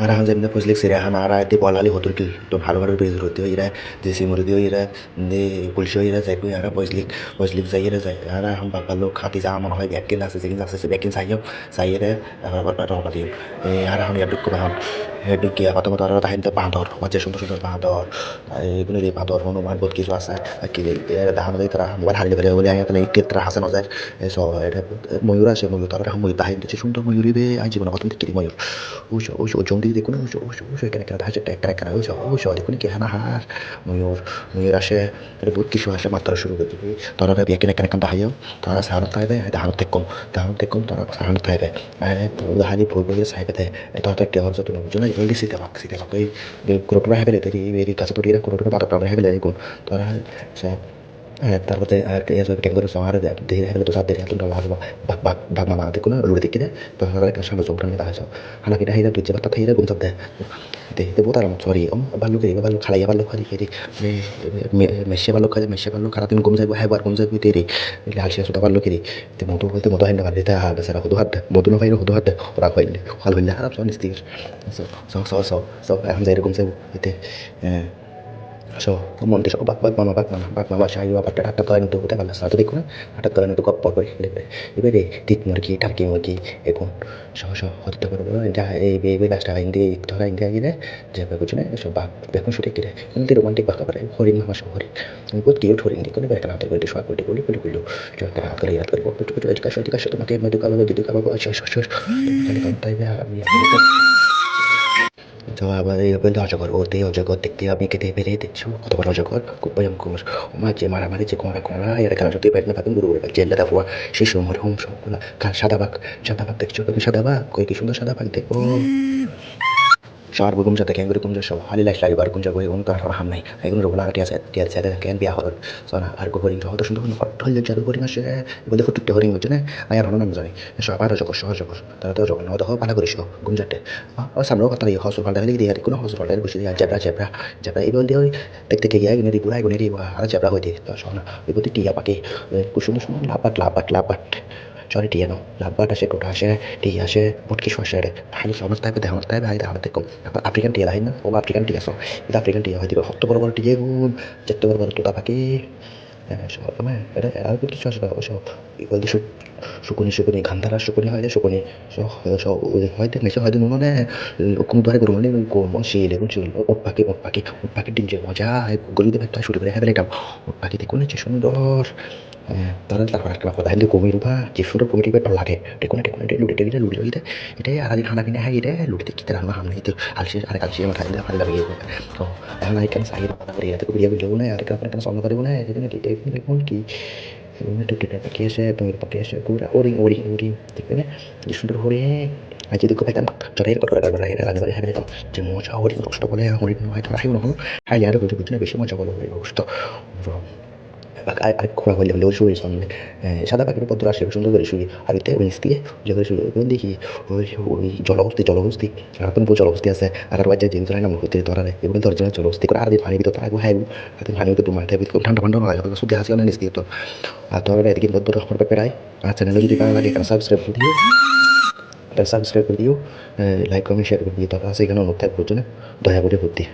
han ara ete bolali hotur ki to ভালো ভালো base হতে ইরা যে সিমরি দিও ইরা নে পুলিশ ইরা যাই কই ara ফজলিক ফজলিক যাই, ইরা যাই। ara হাম বাবা লোক খাতি যা মনে হয় ব্যাকিন আছে, যেকিন আছে ব্যাকিন চাইও চাইরে আবার রওনা দিও। ara হাম ইয়াদুক কো হাম হেডুক কি কথা মতো আর তাহিন তো সুন্দর সুন্দর দিয়ে হনুমান, বহুত কিছু আছে কি দাহানো দিয়ে তারা, মোবাইল হারিয়ে ফেলে বলে, আয়া তাহলে ইকে তারা হাসে নজায়। সব এটা ময়ূর আছে, ময়ূর, তারা ময়ূর দিচ্ছে সুন্দর ময়ূরী রে আই জীবন কথা দেখি ময়ূর। জঙ্গি দেখুন উষো উষো উষো এখানে কেন যাচ্ছে একটা কেন উষো উষো দেখুন কি হানা হার ময়ূর ময়ূর আসে এটা বহুত কিছু আসে মাত্রা শুরু করে দিবি তারা বিয়ে কেন কেন কেন দাহাইও তারা সাহানত থাকবে দাহানত দেখম দাহানত দেখম তারা সাহানত থাকবে দাহানি ভুল ভুল সাহেবে দেয় তারা একটা হচ্ছে তুমি বুঝো না এগুলি সিতে পাক সিতে পাক এই কুরোটুরা হেবেলে তৈরি এই কাছে তো এরা কুরোটুরা বাতা প্রাণ হেবেলে এগুন তারা তারপরে আর এই সব কেন করে সহারে দেয় দেখে হেবেলে তো সাথ দেখে তুমি ভাগ ভাগ ভাগ ভাগ মামা দেখো না লুড়ে দেখে দেয় তো তারা হিরা হিরা দেয় যাইব হ্যাঁ বার গুম যাইব তেরি হালসিয়া সুতা ভালো কেরি তে মতো বলতে মতো হাইনা ভালো দিতে হাত বেসারা হুদু হাত মতো না ভাইরে হুদু হাত ওরা কইলে খাল হইলে আরাম সব নিস্তির সো সো সো সো এখন যাই গুম যাইব এতে So, mong desa ko bak bak mama bak mama bak mama shayu apa tak tak kalian tu kita kalau satu dikun ada kalian tu kau apa lepe ibe de tit murgi tarki murgi ekun so so hoti to boro boro inda এই বে বে last আইন দিয়ে ধরা India গিয়ে যে কিছু না সব বাক বেকুন শুটে গিয়ে কিন্তু রোমান্টিক বাকা পারে হরিণ মামা সহ হরিণ বহুত কিউট হরিণ দিকে বেকা না করে শোয়া করে বলি বলি বলি একটা হাত করে ইয়াদ করে বলতে বলতে এদিকে তোমাকে মেদু কালো দিদি কালো আমি তো আবার এইভাবে অজগর ওতে অজগর দেখতে আমি কেটে বেরিয়ে দেখছ কত বড় অজগর খুব ভয়ঙ্কর আমার যে মারামারি যে কোমরা কোমরা এর খেলা যদি না থাকেন গুরু করে জেলে দেবো শিশু হোম সব সাদা বাঘ সাদা বাঘ দেখছ তুমি সাদা বাঘ কই কি সুন্দর সাদা বাঘ দেখো করে লাইস লাগি বার কুমজা বই কোন কার হাম নাই এগুলো রোলা কাটি আছে টিয়ার সাথে কেন বিয়া হল সোনা আর গো হরিং হল সুন্দর হট হল জাদু হরিং আসে বলে ফুটুকতে হরিং হচ্ছে না আয়ার হল নাম জানি সব আর জগর সহজ জগর তারা তো জগর নদ পালা করিস গুমজাতে ও সামনে কথা নেই হসুর পাল্টা হলে দিয়ে কোনো হসুর পাল্টা বসে দিয়ে জেব্রা জেব্রা জেব্রা এই ওই দেখতে গিয়ে এগুলো রিবুড়া এগুলো রিবুড়া আর জেব্রা দিয়ে তো সোনা এই বলতে টিয়া পাখি সুন্দর সুন্দর লাপাট লাপাট লাপাট চরে টিয়া নো। লাভবাট আসে টোটা আসে টিয়া আসে বুটকি শস্য রে হানি সমাজ টাইপে দেখানোর টাইপে হাই দেখানোর দেখো আফ্রিকান টিয়া হয় না ও আফ্রিকান টিয়া সো এটা আফ্রিকান টিয়া হয় দিবে হত্ত বড় বড় টিয়া গুণ যেতে বড় বড় তোতা পাখি মানে এটা আর কিছু আসবে সব দিশু শুকুনি শুকুনি ঘান্ধারা শুকুনি হয় শুকুনি হয়তো মেসে হয়তো নুনো কোনো ধরে গরম হলে গরম শিলে কোন শিল ওট পাখি ওট পাখি ওট পাখির ডিম যে মজা গলিতে একটা শুরু করে হ্যাঁ বেলাম ওট পাখি দেখুন যে সুন্দর তাহলে তারপর একটা কথা কিন্তু কমির বা যে সুন্দর কমিটি বেট লাগে এটা লুটে লুটে লইতে এটাই আজ খানা পিনা হ্যাঁ এটা লুটে কিতে রান্না হাম নাই তো আলসি আর আলসি আমার খাইলে ভালো লাগে তো এখন এখানে সাইড কথা করি এত বিয়া বিলো না আর এখানে সঙ্গ করিব না এখানে দেখুন কি itu kita pakai saya pengen pakai saya kura oring oring oring দেখবে না কি সুন্দর হরে আজ যদি কোথায় চড়াই কত টাকা বেড়াই রাজা বাড়ি হ্যাঁ যে মজা হরিণ কষ্ট বলে হরিণ হয়তো রাখিব নহ'ল হ্যাঁ ইয়ার বুঝে বুঝে বেশি মজা বলো হলেও শুয়ে সামনে সাদা পাখির পদ্ম আসে সুন্দর করে শুয়ে আর এতে বেঞ্চ দিয়ে যে করে শুয়ে দেখি ওই ওই জলহস্তি জলহস্তি আর এখন জলহস্তি আছে, আর আর বাচ্চা জিনিস নাম হতে ধরারে করে আর পানি ভিতর তার আর দিন পানি ভিতর ঠান্ডা ঠান্ডা নয় শুধু হাসি অনেক তো। আর তোর এদিকে পেড়াই আর যদি ভালো লাগে সাবস্ক্রাইব করে দিও। সাবস্ক্রাইব করে দিও লাইক কমেন্ট শেয়ার করে দিও আছে এখানে অনুরোধ থাকবে দয়া করে ভর্তি।